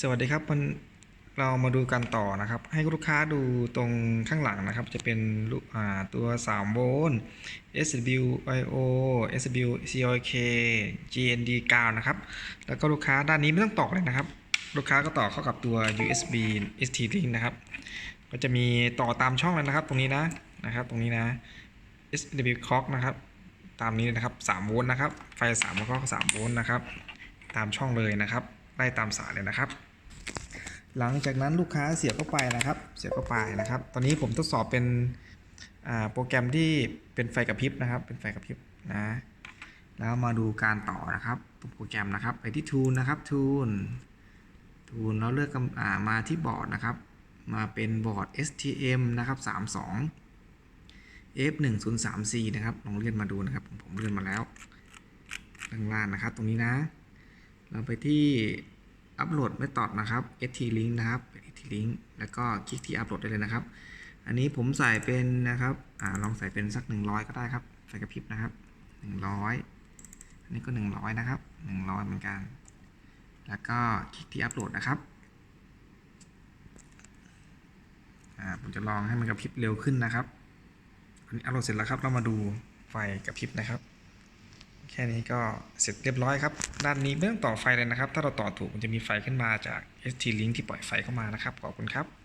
สวัสดีครับมันเรามาดูกันต่อนะครับ ให้ลูกค้าดูตรงข้างหลังนะครับ จะเป็นลูกอ่าตัว3โวลต์ SWIO SWCOK GND 9 นะครับ แล้วก็ลูกค้าด้านนี้ไม่ต้องต่อเลยนะครับ ลูกค้าก็ต่อเข้ากับตัว USB ST Link นะครับ ก็จะมีต่อตามช่องเลยนะครับ ตรงนี้นะนะครับ ตรงนี้นะ SW Clock นะครับ ตามนี้นะครับ3โวลต์นะครับ ไฟ3แล้วก็3โวลต์นะครับ ตามช่องเลยนะครับ ไล่ตามสายเลยนะครับ หลังจากนั้นลูกค้าเสียบเข้าไปนะครับ เสียบเข้าไปนะครับ ตอนนี้ผมทดสอบเป็นโปรแกรมที่เป็นไฟกระพริบนะครับ เป็นไฟกระพริบนะแล้วมาดูการต่อนะครับตัวโปรแกรมนะครับไปที่ทูนนะครับทูนทูนแล้วเลือกอมาที่บอร์ดนะครับ มาเป็นบอร์ด STM นะครับ 32 F1034 นะครับลองเลื่อนมาดูนะครับ ผมเลื่อนมาแล้วข้างล่างนะครับ ตรงนี้นะ เราไปที่อัปโหลดไม่ตอดนะครับ st link นะครับ st link แล้วก็คลิกที่อัปโหลดได้เลยนะครับ อันนี้ผมใส่เป็นนะครับอลองใส่เป็นสัก 100 ก็ได้ครับไฟกระพริบนะครับ 100 อันนี้ก็ 100 นะครับ 100 เหมือนกัน แล้วก็คลิกที่อัปโหลดนะครับผมจะลองให้มันกระพริบเร็วขึ้นนะครับ อันนี้อัปโหลดเสร็จแล้วครับ เรามาดูไฟกระพริบนะครับ แค่นี้ก็เสร็จเรียบร้อยครับ ด้านนี้ไม่ต้องต่อไฟเลยนะครับ ถ้าเราต่อถูกมันจะมีไฟขึ้นมาจาก ST Link ที่ปล่อยไฟเข้ามานะครับ ขอบคุณครับ